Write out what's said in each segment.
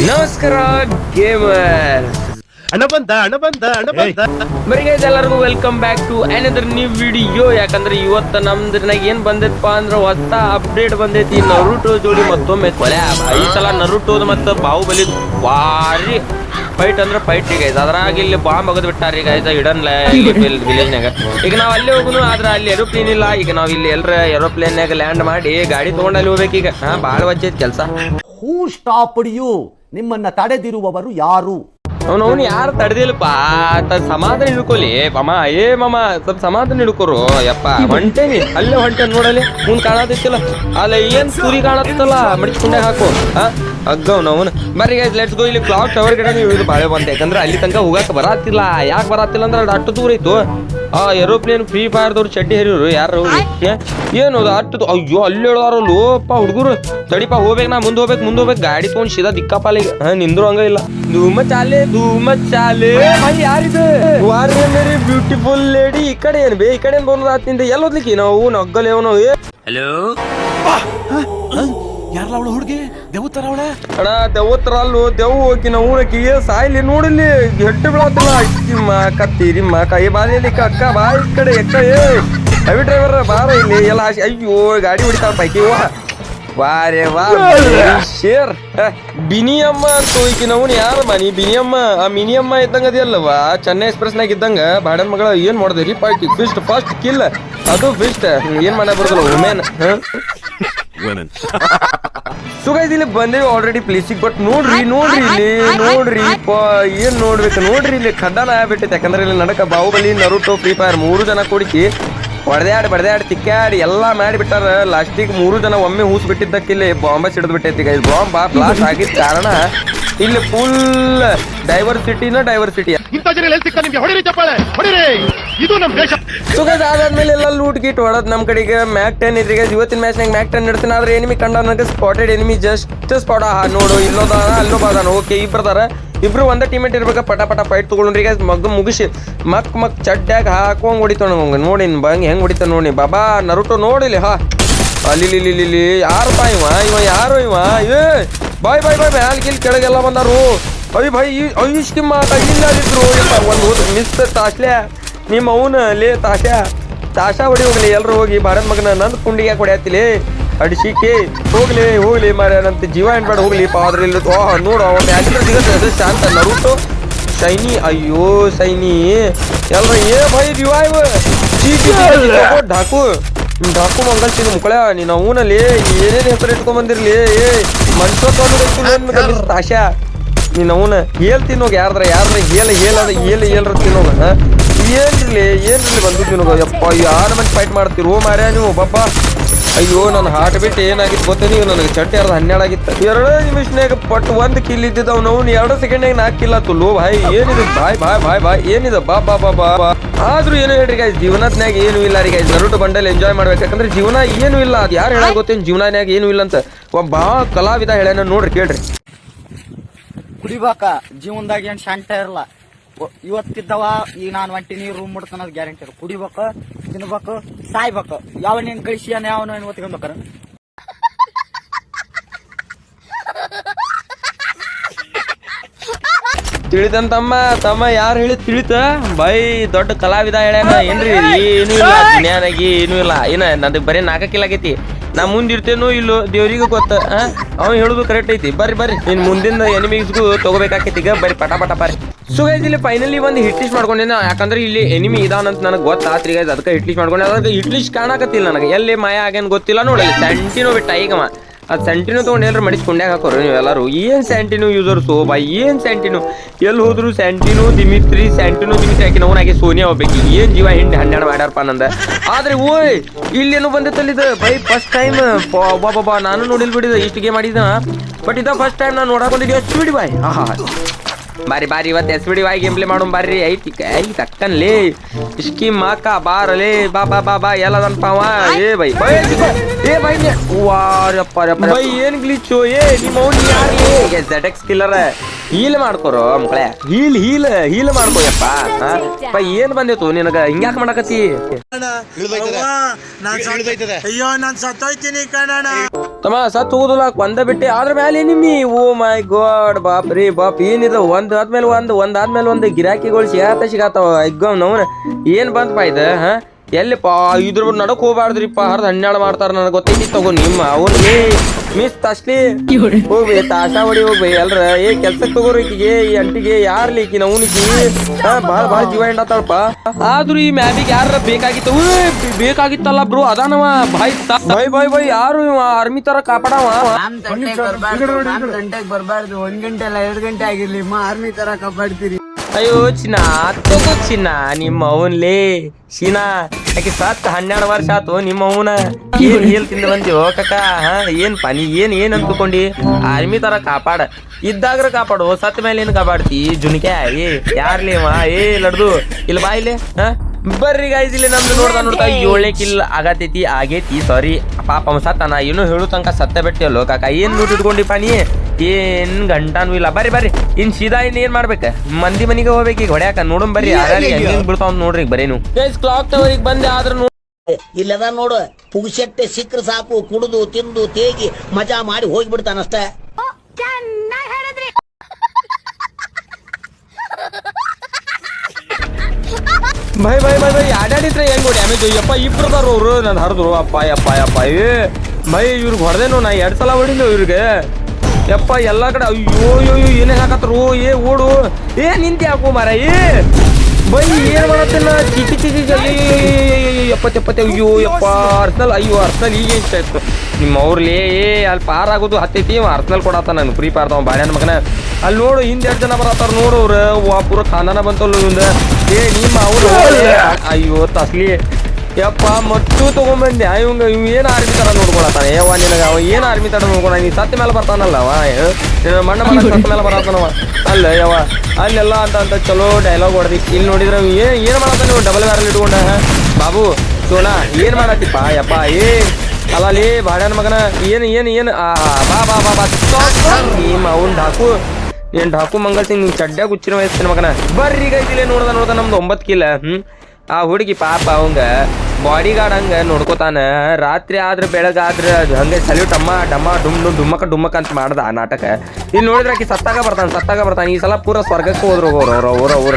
ನಮಸ್ಕಾರ ಗೇಮರ್ ಹಣ ಬಂತ ಹಣ ಬಂತ ಹಣ ಬಂತ ಮರಿ ಗೈಸ್ ಎಲ್ಲರಿಗೂ welcome back to another new video ಯಾಕಂದ್ರೆ ಇವತ್ತ ನಮ್ದ್ರನಾಗ ಏನ್ ಬಂದೈತಪ್ಪ ಅಂದ್ರೆ ಹೊಸ ಅಪ್ಡೇಟ್ ಬಂದೈತಿ. ನರುಟೋ ಜೋಡಿ ಮತ್ತೊಮ್ಮೆ ಕೊಲೆ. ಈ ಸಲ ನರುಟೋದು ಮತ್ತ ಬಾಹುಬಲಿ ಭಾರಿ ಫೈಟ್ ಅಂದ್ರೆ ಫೈಟ್ ಈಗ ಅದ್ರಾಗ ಇಲ್ಲಿ ಬಾಂಬ್ ಅಗದ್ ಬಿಟ್ಟಾರ ಈಗ ಇಡನ್ ವಿಲೇಜ್ನಾಗ ಈಗ ನಾವ್ ಅಲ್ಲಿ ಹೋಗುನು ಆದ್ರ ಅಲ್ಲಿ ಏರೋಪ್ಲೇನ್ ಇಲ್ಲ. ಈಗ ನಾವ್ ಇಲ್ಲಿ ಎಲ್ರ ಏರೋಪ್ಲೇನ್ಯಾಗ ಲ್ಯಾಂಡ್ ಮಾಡಿ ಗಾಡಿ ತಗೊಂಡ್ ಅಲ್ಲಿ ಹೋಗ್ಬೇಕೀಗ ಹಾ ಬಾಳ ವಜ್ಜೈತಿ ಕೆಲಸ. ಹೂ ಸ್ಟಾಪ್ ಯು ನಿಮ್ಮನ್ನ ತಡೆದಿರುವವರು ಯಾರು? ಅವ್ನು ಅವ್ನು ಯಾರು ತಡೆದಿಲ್ಲಪ್ಪ? ತ ಸಮಾಧಾನ ಹಿಡ್ಕೊಲಿ. ಮಾಮ, ಏ ಮಾಮ, ಸ್ವಲ್ಪ ಸಮಾಧಾನ ಹಿಡ್ಕೊರು, ಯಪ್ಪ. ಹೊಂಟೇನಿ ಅಲ್ಲೇ ಹೊಂಟೆ ನೋಡಲಿ ಮುಂದ್ ಕಾಣತಿತ್ತಿಲ್ಲ ಅಲ್ಲ ಏನ್ ಸೂರಿ ಕಾಣತ್ತಲ್ಲ? ಮಡಿಸ್ಕೊಂಡೆ ಹಾಕು ಅಗ್ಗವ್ ಅವನು ಬರ್ರಿ ಗೈಸ್ ಲೆಟ್ಸ್ ಗೋ ಇಲ್ಲಿ ಕ್ಲಾಕ್ ಟವರ್ ಕಡೆ ನೀವು ಇದು ಬಾಳೆ ಬಂತ ಯಾಕಂದ್ರೆ ಅಲ್ಲಿ ತನಕ ಹೋಗಕ್ ಬರಾತಿಲ್ಲ. ಯಾಕೆ ಬರತ್ತಿಲ್ಲ ಅಂದ್ರೆ ಅದು ಅಷ್ಟು ದೂರ ಇತ್ತು. ಆ ಏರೋಪ್ಲೇನ್ ಫ್ರೀ ಫೈರ್ದವ್ರು ಚಡ್ಡಿ ಹರಿವ್ರು ಯಾರು? ಏನು ಅದು ಅಷ್ಟು ಅಯ್ಯೋ, ಅಲ್ಲಿ ಹೇಳೋರು ಲೋಪ ಹುಡುಗರು. ತಡಿಪ, ಹೋಗ್ಬೇಕು ನಾ, ಮುಂದೆ ಹೋಗ್ಬೇಕು ಮುಂದೆ ಹೋಗ್ಬೇಕು. ಗಾಡಿ ತೊಗೊಂಡು ಸೀದಾ ದಿಕ್ಕಾಪಾಲಿಗೆ. ಹಾಂ, ನಿಂದ್ರು ಹಂಗ ಇಲ್ಲ. ಧೂಮ ಚಾಲೆ ಮೈ ಯಾರಿದು? ಮೇರಿ ಬ್ಯೂಟಿಫುಲ್ ಲೇಡಿ ಈ ಕಡೆ ಏನ್ ಬೇ ಈ ಕಡೆ ಏನ್ ಬರೋದು ಆತಿಂದ ಎಲ್ಲ ಓದ್ಲಿಕ್ಕೆ? ನಾವು ನಗ್ಗಲ್ ಅವನು ಏ? ಯಾರಲ್ಲ ಅವಳು ಹುಡುಗಿ? ದೇವ್ ತರ ಅವಳ? ಅಣ್ಣ ದೆವ್ವತ್ರ ಅಲ್ಲೋ ದೆವ್ ಹೋಗಿ ನಾವು ಏ ಸಾಯ್ಲಿ ನೋಡಿಲ್ಲಿ. ಹೆಟ್ಟು ಬೀಳತ್ತಿಲ್ಲ ಅಕ್ಕಿ ಮಾಕ ತೀರಿ ಮಾಕ ಏ ಬಾಲಿ ಅಕ್ಕ ಬಾ ಈ ಕಡೆ ಎಕ್ಕ ಏ. ಹೆವಿ ಡ್ರೈವರ್ ಬಾರ ಇಲ್ಲಿ. ಎಲ್ಲ ಆಶೆ ಅಯ್ಯೋ ಗಾಡಿ ಹೊಡಿತಾವ ಪೈಕಿ ವಾ ವಾರೆ ವಾ ಶೇರ್. ಬಿನಿಯಮ್ಮ ಅಂತ ಈಕಿ ನಾವು ಯಾರಮ್ಮ ಮನಿ? ಬಿನಿಯಮ್ಮ ಆ ಮಿನಿಯಮ್ಮ ಇದ್ದಂಗ ಅದಿಯಲ್ಲವಾ ಚೆನ್ನೈ ಎಕ್ಸ್ಪ್ರೆಸ್ನಾಗ ಇದ್ದಂಗ ಬಾಡನ್ ಮಗಳ ಏನ್ ಮಾಡಿದ್ರಿ ಪಾರ್ಟಿ ಫಿಸ್ಟ್ ಫಸ್ಟ್ ಕಿಲ್ ಅದು ಫಿಸ್ಟ್ ಏನ್ ಮಾಡ ಬರೋದಿಲ್ಲ ವುಮೆನ್ ಸೊ ಗೈಸ್ ಇಲ್ಲಿ ಬಂದೇವಿ ಆಲ್ರೆಡಿ ಪ್ಲೇಸಿಗೆ ಬಟ್ ನೋಡ್ರಿ ನೋಡ್ರಿ ಇಲ್ಲಿ ನೋಡ್ರಿ ಪ ಏನ್ ನೋಡ್ಬೇಕು? ನೋಡ್ರಿ ಇಲ್ಲಿ ಖಡ್ಡಾನ ಆಗ್ಬಿಟ್ಟೈತೆ ಯಾಕಂದ್ರೆ ಇಲ್ಲಿ ನಡಕ ಬಾಹುಬಲಿ ನರುಟೋ ಫ್ರೀ ಫೈರ್ ಮೂರು ಜನ ಕೂಡಿಸಿ ಹೊಡೆದಾಡಿ ಬಡ್ದಾಡಿ ತಿಕ್ಕಾಡಿ ಎಲ್ಲಾ ಮಾಡಿಬಿಟ್ಟಾರ. ಲಾಸ್ಟಿಗೆ ಮೂರು ಜನ ಒಮ್ಮೆ ಹೂಸ್ ಬಿಟ್ಟಿದ್ದಕ್ಕೆ ಇಲ್ಲಿ ಬಾಂಬ ಸಿಡಿದು ಬಿಟ್ಟೈತಿ ಗೈಸ್ ಬಾಂಬ್ ಬ್ಲಾಸ್ಟ್ ಆಗಿದ್ದ ಕಾರಣ ಇಲ್ಲಿ ಫುಲ್ ಡೈವರ್ಸಿಟಿನ ಡೈವರ್ಸಿಟಿ ಇಂಥ ಜನ ಎಲ್ಲಿ ಲೂಟ್ ಗೀಟ್ ಹೊಡೋದು ನಮ್ಮ ಕಡೆಗೆ ಮ್ಯಾಕ್ ಟೆನ್ ಇದ್ರಿ ಗೈಸ್ ಇವತ್ತಿನ ಮ್ಯಾಚ್ನಾಗ ಮ್ಯಾಕ್ ಟೆನ್ ಇಡ್ತೀನಿ ಆದ್ರೆ ಎನಿಮಿ ಕಂಡ ನನಗೆ ಸ್ಪಾಟೆಡ್ ಎನಿಮಿ ಜಸ್ಟ್ ಸ್ಪಾಟ್ ನೋಡು ಇಲ್ಲೋದಾನ ಅಲ್ಲೋ ಬಾದಾನ ಓಕೆ ಇಬ್ರದಾರ. ಇಬ್ರು ಒಂದೇ ಟೀಮೇಟ್ ಇರ್ಬೇಕು? ಪಟ ಪಟ ಫೈಟ್ ತಗೊಂಡ್ರಿ guys. ಮಗ್ ಮುಗಿಸಿ ಮಕ್ ಮಕ್ ಚಡ್ಡ್ಯಾಗ ಹಾಕೊಂಡ್ ಹೊಡಿತಾನ ನೋಡಿ ಬಂಗ್ ಹೆಂಗ್ ಹೊಡಿತಾನ ನೋಡಿ ಬಾಬಾ, ನರುಟೋ ನೋಡಿಲಿ, ಹಾ. ಅಲ್ಲಿ ಇಲ್ಲಿ ಯಾರು ಬಾ ಇವ? ಇವ ಯಾರು ಇವ? ಏ, ಬಾಯ್ ಬಾಯ್ ಬಾಯ್ ಮ್ಯಾಲ್ ಗಿಲ್ ಕೆಳಗೆಲ್ಲ ಬಂದಾರು. ಅಯ್ಯ ಭಾಯ್ ಅಯ್ಯುಷ್ಕಿ ಮಾತಾ ಇಲ್ಲ ಇದ್ರು ಒಂದು ಮಿಸ್ ತಾಸ್ಲೆ ನಿಮ್ಮ ಅವನ ಲೇ ತಾಶಾ ತಾಶಾ ಹೊಡಿ ಹೋಗ್ಲಿ. ಎಲ್ಲರೂ ಹೋಗಿ ಭಾರತ್ ಮಗನ ನಂದು ಕುಂಡಿಗೆ ಯಾಕೆ ಹೊಡ್ಯಾತಿಲಿ ಅಡಿಸಿಕೆ. ಹೋಗ್ಲಿ ಹೋಗ್ಲಿ ಮಾರ್ಯಾನಂತ ಜೀವ ಏನ್ಬೇಡ ಹೋಗ್ಲಿ ಪಾದ್ರೆ ಇಲ್ಲ ನೋಡು ಅವ್ನ ಸಿಗತ್ತೆ ಅದು ಶಾಂತ ನರುಟು. ಶೈನಿ ಅಯ್ಯೋ ಶೈನಿ. ಎಲ್ರ ಏ ಭಯ ರಿವೈವ್ ಡಾಕು ಡಾಕು ಢಾಕು. ಮಂಗಲ್ ಸಿಗ ಮುಕ್ಕಳ ನೀನು ಅವನಲ್ಲಿ ಏನೇನು ಹೆಸರು ಇಟ್ಕೊಂಡ್ ಬಂದಿರ್ಲಿ? ಏ ಮನ್ಸೋ ತಾಶಾ ನೀನ್ ಅವನ ಹೇಳ್ ತಿನ್ನೋಗ ಯಾರ್ದ್ರ ಯಾರ್ದ್ರ ಹೇಳ ಹೇಳ ಹೇಳ ಹೇಳ್ರ ತಿನ್ನೋಗ ಹಾ? ಏನ್ರಿ ಏನ್ರಿ ಬಂದು ತಿನ್ನೋಗ ಯಪ್ಪ ಯಾರ ಮಂದಿ ಫೈಟ್ ಮಾಡ್ತಿರೋ ಮಾರ್ಯಾ ನೀವು? ಬಬ್ಬ. ಅಯ್ಯೋ, ನನ್ನ ಹಾರ್ಟ್ ಬಿಟ್ ಏನಾಗಿತ್ತು ಗೊತ್ತೇ? ನೀವು ನನಗೆ ಚಟ್ಟಿ ಅರ್ಧ ಹನ್ನೆರಡು ಆಗಿತ್ತು. ಎರಡು ನಿಮಿಷನಾಗ ಪಟ್ ಒಂದು ಕಿಲ್ ಇದ್ದಿದ್ದವ್ ಅವ್ನು ಎರಡು ಸೆಕೆಂಡ್ನಾಗ ನಾಲ್ಕು ಕಿಲ್ ಆತು. ಲೋ ಭಾಯ್, ಏನಿದೆ? ಬಾಯ್ ಬಾಯ್ ಬಾಯ್ ಬಾಯ್ ಏನಿದೆ? ಬಾ ಬಾ ಬಾ ಬಾ ಬಾ. ಆದ್ರೂ ಏನು ಹೇಳ್ರಿ ಗಾಯ್ಸ್ ಜೀವನದ್ನಾಗ ಏನು ಇಲ್ಲ ರೀ ಗಾಯ್ಸ್ ನರುಟು ಬಂಡಲ್ ಎಂಜಾಯ್ ಮಾಡ್ಬೇಕಂದ್ರೆ ಜೀವನ ಏನು ಇಲ್ಲ. ಅದು ಯಾರು ಹೇಳ ಗೊತ್ತೇನು? ಜೀವನನ್ಯಾಗ ಏನು ಇಲ್ಲ ಅಂತ. ಒಬ್ಬ ಭಾಳ ಕಲಾವಿದ ಹೇಳ್ಯಾನ ನೋಡ್ರಿ, ಕೇಳ್ರಿ. ಕುಡಿಬೇಕ, ಜೀವನದಾಗ ಏನು ಶಾಂತ ಇರಲ್ಲ. ಇವತ್ತಿದ್ದವ ಈಗ ನಾನ್ ಹೊಂಟಿನಿ ರೂಮ್ ಮುಡ್ತಾನ ಗ್ಯಾರಂಟಿ ಇರು ಕುಡಿಬೇಕು ತಿನ್ಬೇಕು ಸಾಯ್ಬೇಕು ಯಾವ ನೀನ್ ಕಳಿಸಿ ಅನ್ನ ಯಾವ ಒತ್ಕೊಂಡ್ಬೇಕಾರ ತಿಳಿತಂತಮ್ಮ ತಮ್ಮ ಯಾರು ಹೇಳಿ ತಿಳಿತ ಬೈ ದೊಡ್ಡ ಕಲಾವಿದ ಹೇಳ್ಯಾನ ಏನ್ರಿ ಏನು ಇಲ್ಲ ದುನಿಯಾನಾಗಿ ಏನು ಇಲ್ಲ ಏನ ನಂದು ಬರೀ ನಾಲ್ಕ ಕಿಲ್ ಆಗೈತಿ ನಾ ಮುಂದಿರ್ತೇನೋ ಇಲ್ಲೋ ದೇವ್ರಿಗೂ ಗೊತ್ತ ಅವ ಹೇಳುದು ಕರೆಕ್ಟ್ ಐತಿ. ಬರ್ರಿ ಬರ್ರಿ. ಇನ್ ಮುಂದಿನ ಎನಿಮಿಸ್ಗೂ ತಗೋಬೇಕಾಕೈತಿ. ಈಗ ಬರ್ರಿ, ಪಟ ಪಟ, ಬರ್ರಿ. ಸೊ ಗೈಸ್ ಇಲ್ಲಿ ಫೈನಲಿ ಒಂದು ಹಿಟ್ ಲಿಸ್ಟ್ ಮಾಡ್ಕೊಂಡೇನ? ಯಾಕಂದ್ರೆ ಇಲ್ಲಿ ಎನಿಮಿ ಇದಾನಂತ ನನಗೆ ಗೊತ್ತಾತ್ರಿ ಗೈಸ್ ಅದಕ್ಕೆ ಹಿಟ್ ಲಿಸ್ಟ್ ಮಾಡ್ಕೊಂಡೆ. ಅದಕ್ಕೆ ಹಿಟ್ ಲಿಸ್ಟ್ ಕಾಣಕತ್ತಿಲ್ಲ ನನಗೆ. ಎಲ್ಲಿ ಮಾಯ ಆಗೇನು ಗೊತ್ತಿಲ್ಲ ನೋಡಿ ಸೆಂಟಿನೋ ಬಿಟ್ಟ ಈಗಮ್ಮ ಅದು ಸೆಂಟಿನೂ ತೊಗೊಂಡು ಎಲ್ಲರೂ ಮಡಿಸ್ಕೊಂಡ್ಯಾಗ ಹಾಕೋರು ನೀವು ಎಲ್ಲರೂ ಏನು ಯೂಸರ್ಸ್ ಯೂಸರ್ಸು ಬಾ, ಏನು ಸ್ಯಾಂಟಿನು ಎಲ್ಲಿ ಹೋದ್ರು ಸ್ಯಾಂಟಿನು ದಿಮಿತ್ರಿ ಸ್ಯಾಂಟಿನು ದಿಮಿತ್ರಿ ಹಾಕಿ ನೋನಾಗಿ ಸೋನಿಯಾ ಹೋಗ್ಬೇಕು ಏನು ಜೀವ ಹಿಂಡಿ ಹನ್ನೆರಡು ಮಾಡ್ಯಾರಪ್ಪ ನಂದ. ಆದ್ರೆ ಓಯ್, ಇಲ್ಲೇನು ಬಂದಿತ್ತಲ್ಲ ಇದು. ಬೈ ಫಸ್ಟ್ ಟೈಮ್ ಬಾಬಾ ನಾನು ನೋಡಿಲ್ ಬಿಡಿದ ಇಷ್ಟು ಗೇಮ್ ಮಾಡಿದ ಬಟ್ ಇದ ಫಸ್ಟ್ ಟೈಮ್ ನಾನು ನೋಡಕ್ ಬಂದಿದ್ದೆ, ಅಷ್ಟು ಬಿಡಿ ಬಾಯ್. ಹಾ ಬಾರಿ ಬಾರಿ ಇವತ್ತು ಎಸ್ ಬಿಡಿ ವಾಯ್ ಗೇಮ್ಪ್ಲೇ ಮಾಡೋಣ ಬಾರಿ ಐತಿ ಐತಿ ತಕ್ಕನ್ಲಿ ಇಸ್ಕಿ ಮಾಕ ಬಾರಲೇ ಬಾ ಬಾ ಬಾ ಬಾ ಎಲ್ಲದನ್ಪ ಅವ ಏ ಬೈ ಬೈ ಏ ಬೈ ವಾರಪ್ಪ ಬೈ ಏನ್ ಗ್ಲಿಚ್ಚು ಏ ನಿಮ್ಮ ಅವ್ನು ಯಾರು? ಏ ZX ಕಿಲ್ಲರ ಹೀಲ್ ಮಾಡ್ಕೊರೋ ಮಕ್ಕಳೇ. ಹೀಲ್ ಹೀಲ್ ಹೀಲ್ ಮಾಡ್ಕೋಯಪ್ಪ? ಅಪ್ಪ ಏನ್ ಬಂದಿತ್ತು? ನಿನಗ ಹಿಂಗ್ಯಾಕ್ ಮಾಡಕತ್ತಿ? ಅಯ್ಯೋ ನಾನ್ ಸತ್ತೋಯ್ತೀನಿ ಕಣಣ್ಣ. ತಮ್ಮ ಸತ್ ಹೋಗುದಿಲ್ಲ ಒಂದ ಬಿಟ್ಟಿ ಅದ್ರ ಮೇಲೆ ನಿಮ್ಮಿ. ಓ ಮೈ ಗಾಡ್ ಬಾಪ್ ರೀ ಬಾಪ್. ಏನಿದು ಒಂದ್ ಆದ್ಮೇಲೆ ಒಂದ್ ಒಂದ್ ಆದ್ಮೇಲೆ ಒಂದ್ ಗಿರಾಕಿಗಳು ಸಿಗಾತ ಸಿಗಾತಾವ ಎಗ್ಗವ್ ನವ್ನ ಏನ್ ಬಂತಪ್ಪ ಇದ ಹಾ? ಎಲ್ಲಿಪ್ಪ? ಇದ್ರ ನಡಕ್ ಹೋಗ್ಬಾರ್ದ್ರಿಪ್ಪ. ಹರ್ದ್ ಹನ್ನೆರಡು ಮಾಡ್ತಾರ ನನಗೆ ಗೊತ್ತೈತಿ ತಗೋ ನಿಮ್ಮ ಅವ್ನ್. ಏ ಮಿಸ್ ತಸ್ಲಿ ಹೋಗ್ಬೇ ತಾಶ ಹೊಡಿ ಹೋಗ್ಬೇ. ಎಲ್ರ ಏ ಕೆಲ್ಸಕ್ ತಗೋರಿ ಈಕಿಗೆ ಈ ಅಂಟಿಗೆ ಯಾರ್ಲಿ ಈಕಿ ನಾವು ಹಾ ಭಾಳ ಭಾಳ ಜೀವ ಹಿಂಡತ್ತಾಳಪ್ಪ ಆದ್ರೂ ಈ ಮ್ಯಾಬಿಗೆ ಯಾರ ಬೇಕಾಗಿತ್ತು? ಬೇಕಾಗಿತ್ತಲ್ಲ ಬ್ರೋ ಅದಾನವ ಬಾಯ್ ಬಾಯ್ ಬಾಯ್ ಬಾಯ್ ಯಾರು ಇವ? ಆರ್ಮಿ ತರ ಕಾಪಾಡವ. ಬರ್ಬಾರ್ದು ಒಂದ್ ಗಂಟೆ ಅಲ್ಲ ಎರಡ್ ಗಂಟೆ ಆಗಿರ್ಲಿ ಆರ್ಮಿ ತರ ಕಾಪಾಡ್ತೀರಿ. ಅಯ್ಯೋ ಚಿನ್ನ ತಗೋ ಚಿನ್ನ ನಿಮ್ಮ ಅವನ್ಲೇ. ಶೀನಾ ಯಾಕೆ ಸತ್ ಹನ್ನೆರಡು ವರ್ಷ ಆತು ನಿಮ್ಮ ಅವನ ಏನ್ ಏನ್ ತಿಂದ ಬಂದಿವೋ ಕಕ್ಕ ಹಾ ಏನ್ ಪನಿ ಏನ್ ಏನ್ ಅಂದ್ಕೊಂಡಿ ಆರ್ಮಿ ತರ ಕಾಪಾಡ. ಇದ್ದಾಗ್ರ ಕಾಪಾಡು, ಸತ್ ಮೇಲೆ ಏನ್ ಕಾಪಾಡ್ತಿ? ಜುನಿಕೆ ಏ, ಯಾರ್ಲಿ ಏ, ಲಡ್ದು, ಇಲ್ಲಿ ಬಾ ಇಲ್ಲಿ, ಹಾ? ಬರ್ರಿ ಗಾಯ್ಸ್ ಇಲ್ಲಿ ನಮ್ದು ನೋಡ್ತಾ ನೋಡ್ತಾ ಏಳನೇ ಕಿಲ್ ಆಗತೈತಿ, ಆಗೈತಿ ಸಾರಿ ಪಾಪ ಸತ್ತನ ಏನು ಹೇಳು ತನಕ ಸತ್ತ ಬಿಟ್ಟಿಯಲ್ಲೋ ಕಾಕ? ಏನ್ ನೋಟ್ ಇಟ್ಕೊಂಡಿಪ್ಪ ನೀ? ಏನ್ ಗಂಟಾನು ಇಲ್ಲ. ಬರ್ರಿ ಬರ್ರಿ. ಇನ್ ಸೀದಾ ಇನ್ ಏನ್ ಮಾಡ್ಬೇಕ? ಮಂದಿ ಮನಿಗೆ ಹೋಗ್ಬೇಕು ಈಗ ಹೊಡ್ಯಾಕ. ನೋಡಮ್ ಬರ್ರಿ. ಬಿಡ್ತಾವ್ ಹೆಂಗ್ ಬೀಳ್ತಾವ್ ನೋಡ್ರಿ ಈಗ ಬರೇನು ಗೈಸ್ ಕ್ಲಾಕ್ ಟವರ್ ಈಗ ಬಂದೆ ಆದ್ರ ಇಲ್ಲದ ನೋಡು. ಪುಗ್ಸೆಟ್ಟೆ ಸಿಕ್ಕರೆ ಸಾಕು ಕುಡಿದು ತಿಂದು ತೇಗಿ ಮಜಾ ಮಾಡಿ ಹೋಗ್ಬಿಡ್ತಾನಷ್ಟೇ. ಬೈ ಬೈ ಬೈ ಬೈ ಆಡಾಡಿದ್ರೆ ಹೆಂಗ್ ಡ್ಯಾಮೇಜ್ ಯಪ್ಪ ಇಬ್ರು ಅವರು. ನಾನು ಹರಿದ್ರು. ಅಪ್ಪ ಯಪ್ಪ ಯಪ್ಪ. ಏ ಬೈ ಇವ್ರಿಗೆ ಹೊಡೆದೇನು ನಾ. ಎರಡ್ ಸಲ ಹೊಡಿಲ್ಲ ಇವ್ರಿಗೆ. ಯಪ್ಪ, ಎಲ್ಲ ಕಡೆ ಅಯ್ಯೋ ಅಯ್ಯೋ ಏನೇ ಹಾಕತ್ರು? ಏ, ಓಡು. ಏ ನಿಂತಿ ಹಾಕು ಮಾರ ಏ. ಬೈ, ಏನ್ ಮಾಡತ್ತಿಲ್ಲ ಚಿಕ್ಕಿ ಚಿಕ್ಕಿ ಎಪ್ಪತ್ತು ಅಯ್ಯೋ ಯಪ್ಪ ಅರ್ಸನಲ್, ಅಯ್ಯೋ, ಅರ್ಸನಲ್, ಈಗ ಇಷ್ಟ ಇತ್ತು ನಿಮ್ಮ ಅವ್ರಲ್ಲಿ ಏ, ಅಲ್ಲಿ ಪಾರ್ ಆಗೋದು ಹತ್ತೈತಿ ಅರ್ಸನಲ್ ಕೊಡತ್ತ ನಾನು ಫ್ರೀ ಪಾರ್ ತಾವ ಮಗನ. ಅಲ್ಲಿ ನೋಡು, ಹಿಂದೆ ಎರಡು ಜನ ಬರತ್ತಾರ ನೋಡು ಅವ್ರು ಪೂರ ಖಾನಾನ ಬಂತಲ್ಲ ಏ, ನಿಮ್ಮ ಅವ್ರು, ಅಯ್ಯೋ, ತಸ್ಲಿ. ಯಪ್ಪ ಮಟ್ಟು ತಗೊಂಬಂದೆ. ಇವಂಗ ಇವ್ ಏನ್ ಆರ್ಮಿ ತರ ನೋಡ್ಕೊಳತಾನೆ ಯವ್ವ ನಿನಗ ಅವ ಏನ್ ಆರ್ಮಿ ತರ ನೋಡ್ಕೊಳ? ನೀ ಸತ್ತ ಮೇಲೆ ಬರ್ತಾನಲ್ಲ ಅವ? ಮಣ್ಣ ಮಗ ಸತ್ತ ಮೇಲೆ ಬರತಾನವ ಅಲ್ಲ ಯವ್ವ ಅಲ್ಲೆಲ್ಲ ಅಂತ ಅಂತ ಚಲೋ ಡೈಲಾಗ್ ಹೊಡೆದಿ. ಇಲ್ಲಿ ನೋಡಿದ್ರೆ ಏನ್ ಏನ್ ಮಾಡತ್ತ ನೀವು ಡಬಲ್ ಬ್ಯಾರಲ್ ಇಟ್ಕೊಂಡ? ಬಾಬು ಸೋನಾ ಏನ್ ಮಾಡತ್ತಿಪ್ಪ ಯಪ್ಪ ಏ ಅಲ್ಲಲ್ಲಿ ಬಾಡ್ಯಾನ ಮಗನ ಏನ್ ಏನ್ ಏನ್ ಆ, ಬಾ ಬಾ ಬಾ ಬಾ ನಿಮ್ಮ ಅವನ್ ಡಾಕು. ಏನ್ ಡಾಕು ಮಂಗಲ್ ಸಿಂಗ್ ನಿನ್ ಚಡ್ಡ ಗುಚ್ಚಿನ ವಯಸ್ಸಿನ ಮಗನ? ಬರ್ರಿ ಈಗ ಇದಿಲ್ಲ ನೋಡ್ದ ನೋಡ್ದ ನಮ್ದು ಒಂಬತ್ತು ಕಿಲ್ಲ ಹ್ಮ್? ಆ ಹುಡುಗಿ ಪಾಪ ಅವಂಗ ಬಾಡಿ ಗಾರ್ಡ್ ಹಂಗ ನೋಡ್ಕೋತಾನ. ರಾತ್ರಿ ಆದ್ರೆ ಬೆಳಗಾದ್ರೆ ಅದು ಹಂಗೆ ಸಲ್ಯೂಟ್ ಅಮ್ಮ ಡಮ್ಮ ಡುಮ್ ಡುಮ್ ಡುಮ್ಮಕ ಡುಮ್ಮಕ ಅಂತ ಮಾಡ್ದ ಆ ನಾಟಕ. ಇಲ್ಲಿ ನೋಡಿದ್ರೆ ಆಕಿ ಸತ್ತಾಗ ಬರ್ತಾನ, ಸತ್ತಾಗ ಬರ್ತಾನೆ. ಈ ಸಲ ಪೂರ ಸ್ವರ್ಗಕ್ಕೆ ಹೋದ್ರು ಅವ್ರು, ಅವ್ರ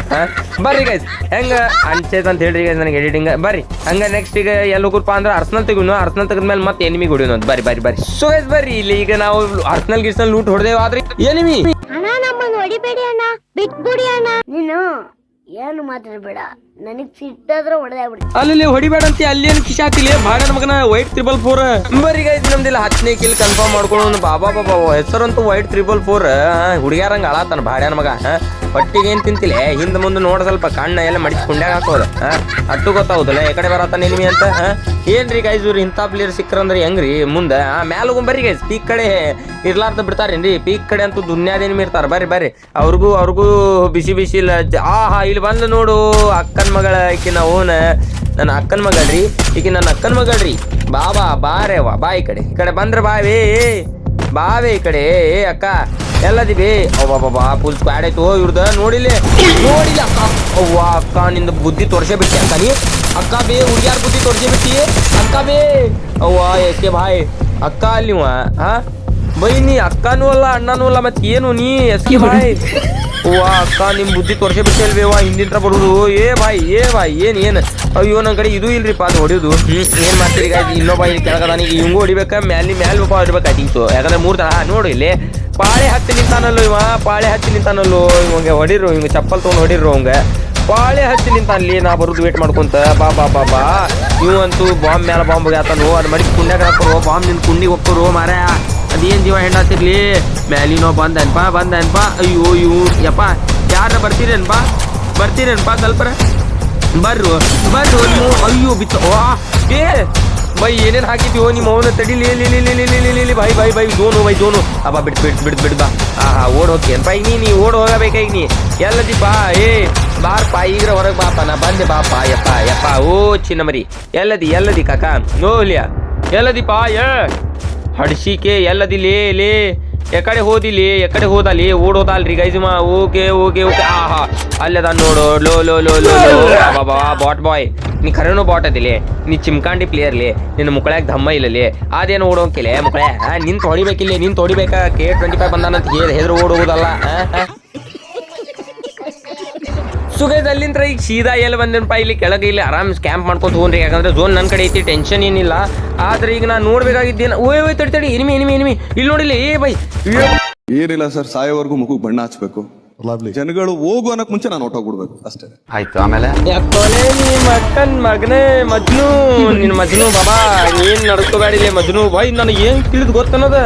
ಬರ್ರಿ ಗೈಸ್ ಹೆಂಗೆ? ಅನ್ಚೇತ್ ಅಂತ ಹೇಳ್ರಿ ಗೈಸ್ ನನಗೆ ಎಡಿಟಿಂಗ್ ಬರ್ರಿ. ಹಂಗ ನೆಕ್ಸ್ಟ್ ಈಗ ಎಲ್ಲಿ ಅಂದ್ರೆ ಅಂದ್ರೆ ಅರ್ಸನಲ್ ತೆಗಿನು. ಅರ್ಸನಲ್ ತೆಗೆದ್ಮೇಲೆ ಮತ್ತೆ ಎನಿಮಿ ಹೊಡಿಯೋನು ಅಂತ. ಬರ್ರಿ ಬರ್ರಿ ಬರ್ರಿ. ಸೊ ಗೈಸ್ ಬರ್ರಿ. ಇಲ್ಲಿ ಈಗ ನಾವು ಅರ್ಸನಲ್ ಗಿರ್ಸನಲ್ ಲೂಟ್ ಹೊಡೆದೇವು ಆದ್ರೆ ಎನಿಮಿ ಅಣ್ಣ ಅಣ್ಣ. ಬಿಟ್ಬಿಡಿ ಅಣ್ಣ. ನೀನು ಏನು ಮಾತಾಡ್ಬೇಡ. ನನಗ್ ಸಿಟ್ಟಾದ್ರೆ ಹೊಡೆದಾಗ್ಬಿಡಿ ಅಲ್ಲಿ ಹೊಡಿಬೇಡ ಅಂತ ಅಲ್ಲಿ ಏನು ಕಿಶಾ ಮಗನ ವೈಟ್ ತ್ರಿಬಲ್ ಫೋರ್ ಬರೀ ಗೈಸ್ ನಮ್ದಿಲ್ಲ ಹತ್ತನೇ ಕಿಲ್ ಕನ್ಫರ್ಮ್ ಮಾಡ್ಕೊಂಡು ಬಾಬಾ ಬಾಬಾ ಹೆಸರಂತೂ ವೈಟ್ ತ್ರಿಬಲ್ ಫೋರ್ ಹುಡುಗ್ಯಾರಂಗ ಆಳಾತಾನ ಭಾಡ್ಯಾನ ಮಗ? ಹೊಟ್ಟಿಗೆ ಏನ್ ತಿಂತಿಲ್ಲ ಹಿಂದ್ ಮುಂದೆ ನೋಡ ಸ್ವಲ್ಪ ಕಣ್ಣ ಎಲ್ಲ ಮಡಿಸಿ ಕುಂಡ್ಯಾಗ ಹಾಕೋದು. ಅಟ್ಟು ಗೊತ್ತಾಗುದಿಲ್ಲ, ಈ ಕಡೆ ಬರತ್ತ ನಿನ್ಮಿ ಅಂತ? ಏನ್ರಿ ಗೈಸ್ ಇವ್ರು ಇಂಥ ಪ್ಲೇಯರ್ ಸಿಕ್ಕ್ರಂದ್ರೆ ಹೆಂಗ್ರಿ? ಮುಂದೆ, ಆ, ಮ್ಯಾಲ ಬರ್ರಿ ಗೈಸ್ ಪೀಕ್ ಕಡೆ ಇರ್ಲಾರ್ದ ಬಿಡ್ತಾರೇನ್ರಿ? ಪೀಕ್ ಕಡೆ ಅಂತೂ ದುನ್ಯಾದೇನು ಇರ್ತಾರ. ಬರ್ರಿ ಬರ್ರಿ. ಅವ್ರಿಗೂ ಅವ್ರಿಗೂ ಬಿಸಿ ಬಿಸಿ ಇಲ್ಲ. ಆ ಇಲ್ಲಿ ಬಂದು ನೋಡು ಅಕ್ಕನ ಮಗಳ ಈಕಿ ನಾವು ನನ್ನ ಅಕ್ಕನ ಮಗಳ್ರಿ ಈಕಿ ನನ್ನ ಅಕ್ಕನ ಮಗಳ್ರಿ ಬಾ ಬಾ ಬಾರೆ ವಾ, ಬಾ ಈ ಕಡೆ. ಈ ಕಡೆ ಬಂದ್ರೆ ಬಾವೇ ಬಾವೇ ಈ ಕಡೆ, ಏ ಅಕ್ಕ. ಎಲ್ಲದಿ ಬೇ ಅವ್ವ ಬಾ ಫುಲ್ ಸ್ಕ್ವಾಡ್ ಆಯ್ತು ಇವ್ರದ. ನೋಡಿಲಿ ನೋಡಿಲಿ ಅಕ್ಕ. ಅವ್ವ, ಅಕ್ಕ, ನಿಂದ ಬುದ್ಧಿ ತೋರ್ಸೇ ಬಿಟ್ಟಿ ಅಕ್ಕ ನೀ. ಅಕ್ಕ ಬೇ ಹುಡುಗ್ಯಾರ ಬುದ್ಧಿ ತೋರ್ಸೇ ಬಿಟ್ಟಿ. ಅಕ್ಕ ಬೇ ಅವ್ವ ಎಸ್ಕೆ ಬಾಯ್. ಅಕ್ಕ ಅಲ್ಲಿ ಹಾ ಬೈ ನೀ, ಅಕ್ಕನೂ ಅಲ್ಲ, ಅಣ್ಣನೂ ಅಲ್ಲ, ಮತ್ತೆ ಏನು ನೀ ಎಸ್ಕೆ ಭಾಯ್ ಅವ್ವ ಅಕ್ಕ ನಿಮ್ಮ ಬುದ್ಧಿ ತೋರ್ಸೇ ವಾ ಹಿಂದಿಂತ್ರ ಬರುದು. ಏ ಬಾಯ್ ಏ ಬಾಯ್ ಏನ್ ಏನ್? ಅಯ್ಯೋ ನನ್ ಕಡೆ ಇದು ಇಲ್ರಿಪ್ಪ ಅದು ಹೊಡಿಯೋದು. ಏನು ಏನ್ ಮಾಡ್ತೀರಿ? ಇನ್ನೊಬ್ಬ ಇಲ್ಲಿ ಕೆಳಗದಾನಿಗೆ ಇವಂಗೂ ಹೊಡಿಬೇಕ? ಮ್ಯಾಲಿ ಮ್ಯಾಲ್ ಒಬ್ಬ ಹೊಡಿಬೇಕು ಐ ಸೊ ಯಾಕಂದ್ರೆ ಮೂರ್ ತರ ನೋಡು ಇಲ್ಲಿ. ಪಾಳೆ ಹತ್ತಿ ನಿಂತಾನಲ್ಲೋ ಇವ ಪಾಳೆ ಹತ್ತಿ ನಿಂತಾನಲ್ಲೋ ಇವಂಗೆ ಹೊಡಿರು ಇವಂಗೆ ಚಪ್ಪಲ್ ತೊಗೊಂಡು ಹೊಡಿರು ಅವಂಗ. ಪಾಳೆ ಹತ್ತಿ ನಿಂತಾನಲ್ಲಿ ನಾ ಬರುದು ವೇಟ್ ಮಾಡ್ಕೊಂತ. ಬಾ ಬಾ ಬಾ ಬಾ. ಇವಂತೂ ಬಾಂಬ್ ಮ್ಯಾಲ ಬಾಂಬ್ ಆತನು ಅದು ಮಡಿ ಕುಂಡ್ಯಾಗ ಹಾಕೋರು ಬಾಂಬ್ ನಿನ್ ಕುಂಡಿಗೆ ಹೋಗ್ತಾರೋ ಮಾರ್ಯ. ಅದೇನ್ ಜೀವ ಹೆಣ್ಣಾತಿರ್ಲಿ ಮ್ಯಾಲಿನೋ ಬಂದನ್ಪ ಬಂದನ್ಪ ಅಯ್ಯೋ ಅಯ್ಯೋ, ಯಪ್ಪ ಯಾರ ಬರ್ತೀರೇನ್ಪ ಬರ್ತೀರೇನ್ಪ ಸ್ವಲ್ಪರ ಬರ್ರು ಬರ್ರು ನೀವು ಅಯ್ಯೋ, ಬಿತ್ತು. ಏ, ಬೈ, ಏನೇನು ಹಾಕಿದ್ದೀವೋ ನಿಮ್ಮ ಅವನ ತಡಿಲಿ bye bye bye zone bye zone ಅಬ್ಬಾ, ಬಿಡ್ ಬಿಡ್ ಬಿಡ್ ಬಿಡ್, ಬಾ. ಹಾ ಹಾ ಓಡ್ ಹೋಗಿ ಬೈ, ನೀ ನೀ, ಓಡ್ ಹೋಗಬೇಕ ಈಗ ನೀ. ಎಲ್ಲ ದಿ ಬಾ, ಏ, ಬಾರ್ಪ, ಈಗ್ರ ಹೊರಗೆ ಬಾಪ, ನಾ ಬಂದೆ ಬಾಪ, ಯಪ್ಪ ಯಪ್ಪ, ಓ, ಚಿನ್ನಮರಿ. ಎಲ್ಲದಿ ಎಲ್ಲದಿ, ಕಾಕ. ಎಲ್ಲದಿ ಎಲ್ಲದಿಪ್ಪ ಏ. ಹಡ್ಸಿಕೆ ಎಲ್ಲದಿ ಲೇ. ಲೇ ಎಕಡೆ ಹೋದಿಲಿ ಎಕಡೆ ಹೋದಲ್ಲಿ ಓಡ್ ಹೋದಲ್ರಿ ಗೈಸ್ ಮಾ. Okay okay okay. ಆಹಾ. ಅಲ್ಲದ ನೋಡು. ಲೋ ಲೋ ಲೋ ಲೋ ಬಾಬಾ ಬಾಟ್ ಬಾಯ್ ನೀ ಖರೇನು ಬಾಟ್ ಅದಿಲಿ ನೀ ಚಿಮ್ಕಾಂಡಿ ಪ್ಲೇಯರ್ಲಿ ನಿನ್ನ ಮುಕ್ಕಳ್ಯಾಗ ಧಮ್ಮ ಇಲ್ಲಲಿ ಅದೇನು ಓಡೋಕಿಲ್ಲ ಮುಕ್ಕಳೆ ನಿನ್ ತೊಡಿಬೇಕಿಲ್ಲ ನಿನ್ ತೊಡಿಬೇಕಾ ಕೆ ಟ್ವೆಂಟಿ ಫೈವ್ ಬಂದಾನಂತ ಹೇಳಿ ಹೆದ್ರು ಓಡ್ ಹೋಗೋದಲ್ಲ ಸುಗೈದ್ ಅಲ್ಲಿಂದ ಈಗ ಸೀದಾ ಎಲ್ಲಿ ಬಂದಿನಪ್ಪ, ಇಲ್ಲಿ ಕೆಳಗೆ ಇಲ್ಲಿ ಆರಾಮ್ ಕ್ಯಾಂಪ್ ಮಾಡ್ಕೊಂಡು ಹೋಗ್ರಿ ಯಾಕಂದ್ರೆ ಝೋನ್ ನನ್ನ ಕಡೆ ಐತಿ ಟೆನ್ಷನ್ ಏನಿಲ್ಲ. ಆದ್ರೆ ಈಗ ನಾನು ನೋಡ್ಬೇಕಾಗಿದ್ದೇನೆ, ಓಯ್ ಓಯ್, ತಡಿ ತಡಿ, ಇನಿಮಿ ಇನಿಮಿ ಇನಿಮಿ. ಇಲ್ಲಿ ನೋಡಿಲ್ಲ, ಏ, ಬೈ. ಏನಿಲ್ಲ ಸರ್, ಸಾಯೋವರೆಗೂ ಮುಖಕ್ಕೆ ಬಣ್ಣ ಹಚ್ಬೇಕು. ಜನಗಳು ಹೋಗು ಅನ್ನಕ್ ಮುಂಚೆ ನಾನು ಹೊಟ್ಟೋಗ್ಬಿಡ್ಬೇಕು ಅಷ್ಟೇ. ಆಯ್ತು ಆಮೇಲೆ? ಯಾಕೋಲೆ ನೀ ಮಕ್ಕನ್ ಮಗನೇ ಮಜ್ನು ನಿನ್ ಮಜ್ನು ಬಾಬಾ ಏನ್ ನಡ್ಕೋಬೇಡಿಲೆ ಮಜ್ನು. ಬಾಯ್ ನನಗೆ ಏನ್ ತಿಳಿದ್ ಗೊತ್ತನ್ನೋದ?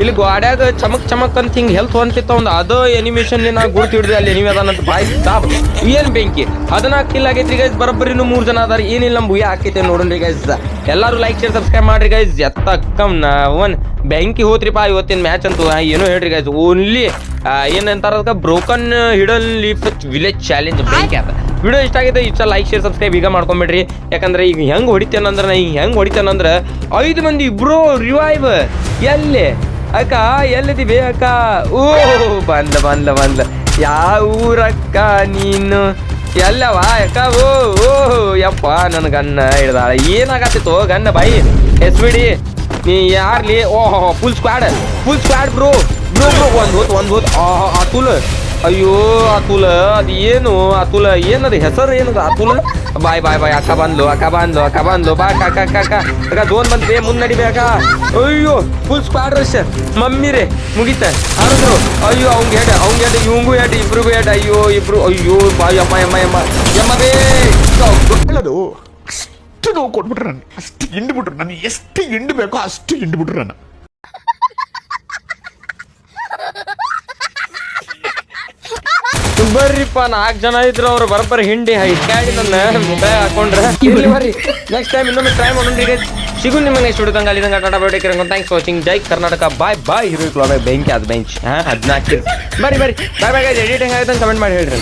ಇಲ್ಲಿ ಗಾಡ್ಯಾಗ ಚಮಕ್ ಚಮಕ್ ಅಂತ ಹಿಂಗ್ ಹೆಲ್ತ್ ಹೊಂತಿತ್ತ ಒಂದು ಅದು ಎನಿಮೇಷನ್ ನಾ ಗುರ್ತು ಹಿಡಿದೆ ಅಲ್ಲಿ ಎನಿಮೆ ಅದಾನಂತ. ಬಾಯ್ ಸ್ಟಾಪ್ ಏನ್ ಬೆಂಕಿ? ಹದಿನಾಲ್ಕು ಕಿಲ್ ಆಗೈತ್ರಿ ಗೈಸ್ ಇನ್ನೂ ಮೂರ್ ಜನ ಅದಾರ. ಏನಿಲ್ಲ ನಮ್ ಭೂಯ ಹಾಕೈತೆ ನೋಡ್ರಿ ಗೈಸ್ ಎಲ್ಲರೂ ಲೈಕ್ ಶೇರ್ ಸಬ್ಸ್ಕ್ರೈಬ್ ಮಾಡ್ರಿ ಗೈಸ್ ನಾ ಒನ್ ಬೆಂಕಿ ಹೋತ್ರಿಪ್ಪ ಇವತ್ತಿನ ಮ್ಯಾಚ್ ಅಂತೂ ಏನು ಹೇಳ್ರಿ ಗೈಸ್ ಓನ್ಲಿ ಏನಂತಾರ broken hidden leaf village challenge ಬೆಂಕಿ ಆತ. ವಿಡಿಯೋ ಇಷ್ಟ ಆಗಿದೆ, ಇಷ್ಟ ಲೈಕ್ ಶೇರ್ ಸಬ್ಸ್ಕ್ರೈಬ್ ಈಗ ಮಾಡ್ಕೊಂಬಿಡ್ರಿ. ಯಾಕಂದ್ರೆ ಈಗ ಹೆಂಗ್ ಹೊಡಿತೇನಂದ್ರೆ ನಾ ಈಗ ಹೆಂಗ್ ಹೊಡಿತೇನಂದ್ರೆ ಐದು ಮಂದಿ ಇಬ್ರು ರಿವೈವ್ ಎಲ್ಲಿ? ಅಕ್ಕ, ಎಲ್ಲಿದ್ದೀವಿ ಅಕ್ಕ? ಓ ಬಂದ ಬಂದ ಬಂದ. ಯಾವ ಊರಕ್ಕ ನೀನು? ಎಲ್ಲವ? ಅಕ್ಕ ಓ ಓ ಯಪ್ಪ ನನ್ನ ಗನ್ನ ಹಿಡ್ದಾಳ. ಏನಾಗತ್ತಿತ್ತು ಗನ್ನ ಬಾಯಿ? ಎಸ್ಬಿಡಿ ನೀ ಯಾರ್ಲಿ? ಓಹೋ full squad full squad bro bro bro ಒಂದ್ ಹೊತ್ತು ಒಂದ್ ಹೊತ್ತು. ಆ ಅತುಲ್ ಅಯ್ಯೋ ಅತುಲ ಅದು ಏನು? ಅತುಲ ಏನದು ಹೆಸರು ಏನದು ಅತುಲ ಬಾಯ್ ಬಾಯ್ ಬಾಯ್, ಅಕ್ಕ ಬಂದ್ಲು ಅಕ್ಕ ಬಂದ್ಲು ಅಕ್ಕ ಬಂದ್ಲು. ಬಾ, ಅಕ್ಕ ಅಕ್ಕ ಅಕ್ಕ ಬಂದ್ರಿ ಮುಂದ್ ನಡಿಬೇಕ ಅಯ್ಯೋ ಫುಲ್ ಸ್ಕ್ವಾಡ್ ರಶ್ ಮಮ್ಮಿ ರೇ, ಮುಗಿತ. ಆರಿದ್ರು ಅಯ್ಯೋ, ಅವ್ಗೆ ಹೇಳ ಅವ್ಗೆ ಹೇಳ ಇವಂಗೂ ಹೇಳ ಇಬ್ರಿಗೂ ಹೇಳ ಅಯ್ಯೋ, ಇಬ್ರು, ಅಯ್ಯೋ ಬಾಯ್ ಅಮ್ಮ ಯಮ್ಮ ಯಮ್ಮ. ಎಮ್ಮ ಬೇ. ಹೇಳೋದು? ಅಷ್ಟು ನೋವು ಕೊಟ್ಬಿಟ್ರು ನಾನು ಅಷ್ಟು ಹಿಂಡ್ಬಿಟ್ರು. ನಾನು ಎಷ್ಟು ಹಿಂಡ್ಬೇಕೋ ಅಷ್ಟು ಹಿಂಡ್ಬಿಟ್ರು ನಾನು. ಬರ್ರಿಪ್ಪ, ನಾಲ್ಕು ಜನ ಇದ್ರು ಅವ್ರು ಬರಬ್ಬರ ಹಿಂಡಿ. ಹಿಡ್ಕಾಡಿ ನನ್ನ ಮುಖ ಹಾಕೊಂಡ್ರೆ. ಇರ್ಲಿ ಬರ್ರಿ. ನೆಕ್ಸ್ಟ್ ಟೈಮ್ ಇನ್ನೊಮ್ಮೆ ಟ್ರೈ ಮಾಡೋಣ ಸಿಗು ನಿಮಗೆ ನೆಕ್ಸ್ಟ್ ಹುಡುಗಂಗ ಅಲ್ಲಿದಂಗ tata bye take thanks watching ಜೈ ಕರ್ನಾಟಕ. ಬಾಯ್ ಬಾಯ್ ಹೀರೋ ಬೆಂಕಿ ಅದು ಬೆಂಚ್ ಹಾ ಹದಿನಾಲ್ಕು ಬರ್ರಿ ಬರ್ರಿ. ಬಾಯ್ ಬಾಯ್ ಎಡಿಟಿಂಗ್ ಆಯ್ತು ಕಮೆಂಟ್ ಮಾಡಿ ಹೇಳ್ರಿ.